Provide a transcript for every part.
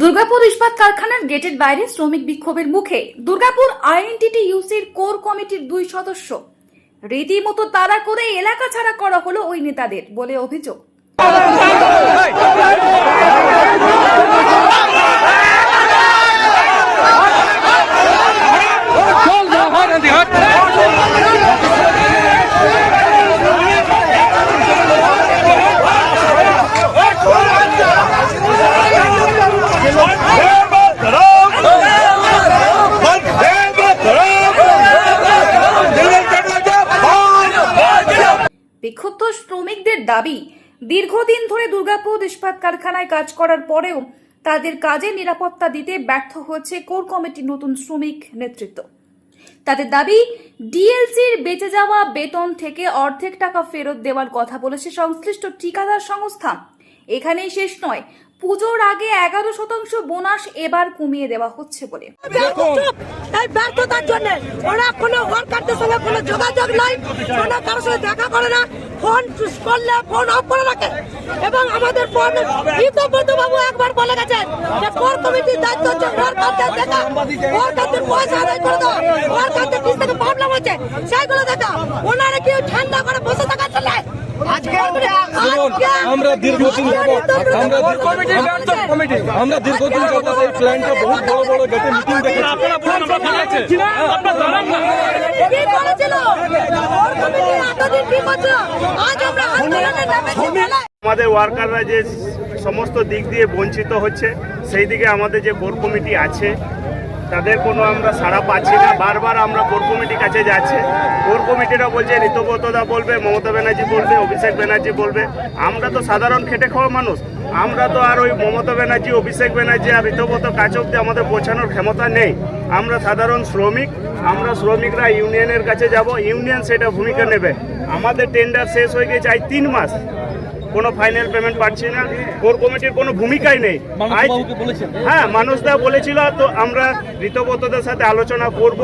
দুর্গাপুর ইস্পাত কারখানার গেটের বাইরে শ্রমিক বিক্ষোভের মুখে দুর্গাপুর আইএনটিটি ইউসির কোর কমিটির দুই সদস্য। রীতিমতো তারা করে এলাকা ছাড়া করা হলো ওই নেতাদের বলে অভিযোগ। দাবি দীর্ঘদিন ধরে দুর্গাপুর ইস্পাত কারখানায় কাজ করার পরেও তাদের কাজে নিরাপত্তা দিতে ব্যর্থ হয়েছে কোর কমিটির নতুন শ্রমিক নেতৃত্ব। তাদের দাবি ডিএলসির বেঁচে যাওয়া বেতন থেকে অর্ধেক টাকা ফেরত দেওয়ার কথা বলেছে সংশ্লিষ্ট ঠিকাদার সংস্থা। এখানেই শেষ নয় পুজোর আগে এগারো শতাংশ বোনাস এবার কমিয়ে দেওয়া হচ্ছে বলে। এই ব্যর্থতার জন্য ওরা কোনো ওয়ার্কারদের সঙ্গে কোনো যোগাযোগ নাই কোনো কারোর সঙ্গে দেখা করে না। ফোন করলে ফোন অফ করে রাখে। এবং আমাদের বাবু একবার বলে গেছেন যে, কোর কমিটির দায়িত্ব হচ্ছে ওয়ার্কারদের দেখা। ওয়ার্কারদের পয়সা আদায় করে দাও। ওয়ার্কারদের কিছু থেকে প্রবলেম হচ্ছে। সেইগুলো দেখা। ওনারা কি ঠান্ডা করে বসে থাকা চলে আজকে আমরা দীর্ঘদিন যাবৎ আমরা আমরা দীর্ঘদিন যাবৎ এই প্ল্যানটা বহুত বড় বড় গেটে মিটিং দেখেছি। কি করেছিল কোর কমিটি এতদিন কি করছিল আজ আমরা আন্দোলনে নেমেছি বলে আমাদের ওয়ার্কাররা যে সমস্ত দিক দিয়ে বঞ্চিত হচ্ছে সেই দিকে আমাদের যে কোর কমিটি আছে তাদের কোনো আমরা সাড়া পাচ্ছি না। বারবার আমরা কোর কমিটির কাছে যাচ্ছি। কোর কমিটিরা বলছে ঋতব্রতদা বলবে, মমতা ব্যানার্জি বলবে, অভিষেক ব্যানার্জি বলবে। আমরা তো সাধারণ খেটে খাওয়া মানুষ। আমরা তো আর ওই মমতা ব্যানার্জি, অভিষেক ব্যানার্জি আর ঋতব্রত অব্দি আমাদের পৌঁছানোর ক্ষমতা নেই। আমরা সাধারণ শ্রমিক, আমরা শ্রমিকরা ইউনিয়নের কাছে যাব। ইউনিয়ন সেটা ভূমিকা নেবে। আমাদের টেন্ডার শেষ হয়ে গেছে আজ তিন মাস। কোনো ফাইনাল পেমেন্ট পাচ্ছি না। কোর কমিটির কোনো ভূমিকাই নেই। হ্যাঁ মানুষদা বলেছিল তো আমরা ঋতব্রতদের সাথে আলোচনা করব।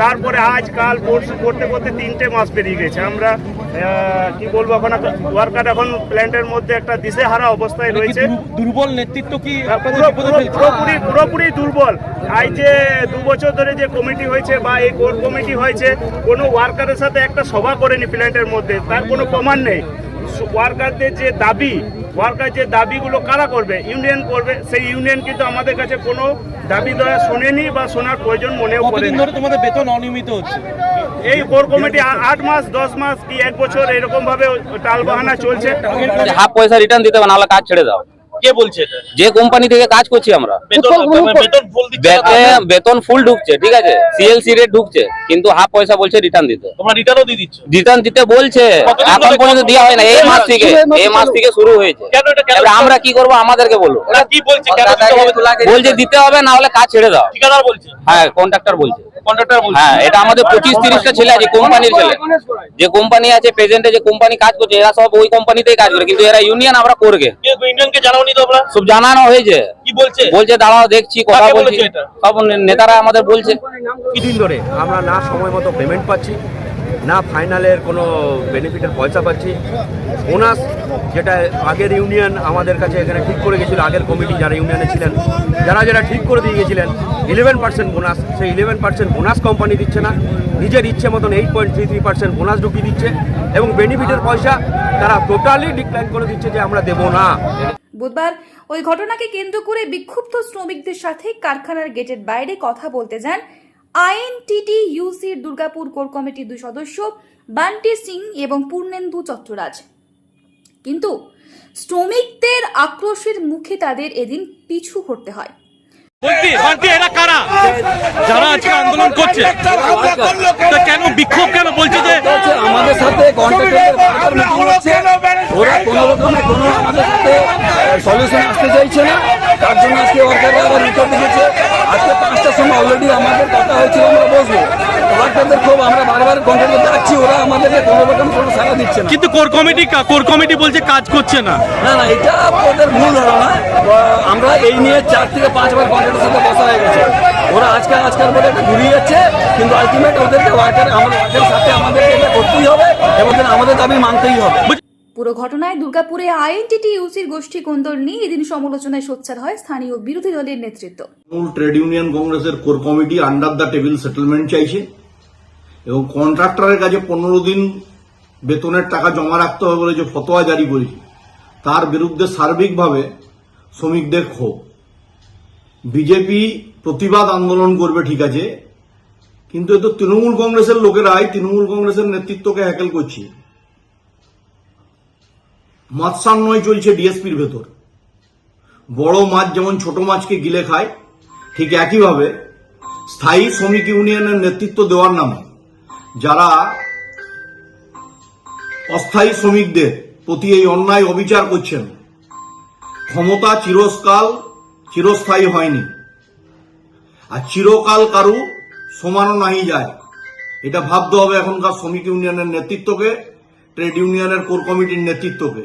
তারপরে আজ কাল পরশু করতে করতে তিনটে মাস পেরিয়ে গেছে। আমরা কি বলব এখন ওয়ার্কার এখন প্ল্যান্টের মধ্যে একটা দিশেহারা অবস্থায় রয়েছে। দুর্বল নেতৃত্ব কি ফেলছে? পুরোপুরি পুরোপুরি দুর্বল। আজ যে দু বছর ধরে যে কমিটি হয়েছে বা এই কোর কমিটি হয়েছে কোনো ওয়ার্কারের সাথে একটা সভা করেনি প্ল্যান্টের মধ্যে। তার কোনো প্রমাণ নেই। ওয়ার্কারদের যে দাবি ওয়ার্কার যে দাবিগুলো কারা করবে? ইউনিয়ন করবে। সেই ইউনিয়ন কিন্তু আমাদের কাছে কোনো দাবি দেওয়া শোনেনি বা শোনার প্রয়োজন মনে কতদিন ধরে তোমাদের বেতন অনিয়মিত হচ্ছে? এই কোর কমিটি আট মাস দশ মাস কি এক বছর এরকম ভাবে টালবাহানা চলছে হাফ পয়সা রিটার্ন দিতে হবে নাহলে কাজ ছেড়ে দাও। কে বলছে এটা? যে কোম্পানি থেকে কাজ করছি আমরা। বেতন বেতন ফুল ঢুকছে ঠিক আছে? সিএলসি রেট ঢুকছে কিন্তু হাফ পয়সা বলছে রিটার্ন দিতে। তোমরা রিটার্নও দিয়ে দিচ্ছ। রিটার্ন দিতে বলছে এখন পর্যন্ত দেওয়া হয় না এই মাস থেকে এই মাস থেকে শুরু হয়েছে। আমরা কি করব? আমাদেরকে বলব কি বলছে? দিতে হবে? বলছে দিতে হবে না হলে কাজ ছেড়ে দাও। ঠিকাদার বলছে। হ্যাঁ কন্ট্রাক্টর বলছে। হ্যাঁ এটা আমাদের পঁচিশ তিরিশটা ছেলে আছে কোম্পানির ছেলে। যে কোম্পানি আছে প্রেজেন্টে যে কোম্পানি কাজ করছে এরা সব ওই কোম্পানিতেই কাজ করে কিন্তু এরা ইউনিয়ন আমরা করবে। সব জানানো হয়েছে। কি বলছে? বলছে দাঁড়াও দেখছি কথা বলছি? সব নেতারা আমাদের বলছে। কিছুদিন ধরে আমরা না সময় মতো পেমেন্ট পাচ্ছি। না ফাইনালের কোনো বেনিফিটের পয়সা পাচ্ছি। বোনাস যেটা আগের ইউনিয়ন আমাদের কাছে এখানে ঠিক করে গেছিল, আগের কমিটি যারা ইউনিয়নে ছিলেন, যারা যারা ঠিক করে দিয়ে গেছিলেন ইলেভেন পার্সেন্ট বোনাস সেই ইলেভেন পার্সেন্ট বোনাস কোম্পানি দিচ্ছে না। নিজের ইচ্ছে মতন eight point three three percent bonus ঢুকিয়ে দিচ্ছে এবং বেনিফিটের পয়সা তারা টোটালি ডিক্লাইন করে দিচ্ছে যে আমরা দেবো না। বুধবার ওই ঘটনাকে কেন্দ্র করে বিক্ষুব্ধ শ্রমিকদের সাথে কারখানার গেটের বাইরে কথা বলতে যান আইএনটিটি ইউসির দুর্গাপুর কোর কমিটির দুই সদস্য বান্টি সিং এবং পূর্ণেন্দু চট্টরাজ। কিন্তু শ্রমিকদের আক্রোশের মুখে তাদের এদিন পিছু হটতে হয়। বলছি এরা কারা? যারা আজকে আন্দোলন করছে? কেন বিক্ষোভ কেন বলছে যে আমাদের সাথে কন্ট্রাক্টরের বারবার মিটিং হচ্ছে। ওরা কোনো রকমে কোনো আমাদের সাথে সলিউশন আসতে চাইছে না। তার জন্য আজকে ওয়ার্কাররা আবার রিটার্ন দিয়েছে আজকে পাঁচটার সময় অলরেডি আমাদের কথা হয়েছিল আমরা বসবো। ওয়ার্কারদের খুব আমরা বারবার কন্ট্রাক্টর যাচ্ছি ওরা আমাদেরকে কোনো রকম কোনো সাড়া দিচ্ছে না। কিন্তু কোর কমিটি কোর কমিটি বলছে কাজ করছে না। না না এটা ওদের ভুল ধারণা। আমরা এই নিয়ে চার থেকে পাঁচবার কন্ট্রাক্টের সাথে বসা হয়ে গেছে। ওরা আজকাল আজকাল বলে এটা ঘুরিয়ে যাচ্ছে কিন্তু আলটিমেট ওদেরকে ওয়ার্কার আমাদের সাথে আমাদেরকে এটা করতেই হবে এবং আমাদের দাবি মানতেই হবে। পুরো ঘটনায় দুর্গাপুরে আইএনটিটি ইউসির গোষ্ঠী কোন্দল নিয়ে এদিন সমালোচনায় সোচ্চার হয় স্থানীয় বিরোধী দলের নেতৃত্ব। তৃণমূল ট্রেড ইউনিয়ন কংগ্রেসের core committee under the table settlement চাইছে এবং কন্ট্রাক্টরের কাছে পনেরো দিন বেতনের টাকা জমা রাখতে হবে বলে যে ফতোয়া জারি করেছে, তার বিরুদ্ধে সার্বিকভাবে শ্রমিকদের ক্ষোভ। বিজেপি প্রতিবাদ আন্দোলন করবে ঠিক আছে, কিন্তু এ তো তৃণমূল কংগ্রেসের লোকেরাই তৃণমূল কংগ্রেসের নেতৃত্বকে হ্যাকেল করছে। মাৎসান্নয় চলছে ডিএসপির ভেতর। বড় মাছ যেমন ছোট মাছকে গিলে খায়, ঠিক একইভাবে স্থায়ী শ্রমিক ইউনিয়নের নেতৃত্ব দেওয়ার নামে যারা অস্থায়ী শ্রমিকদের প্রতি এই অন্যায় অবিচার করছেন, ক্ষমতা চিরস্কাল চিরস্থায়ী হয়নি। আর চিরকাল কারু সমানও নাহি যায়। এটা ভাবতে হবে এখনকার শ্রমিক ইউনিয়নের নেতৃত্বকে, ট্রেড ইউনিয়নের কোর কমিটির নেতৃত্বকে।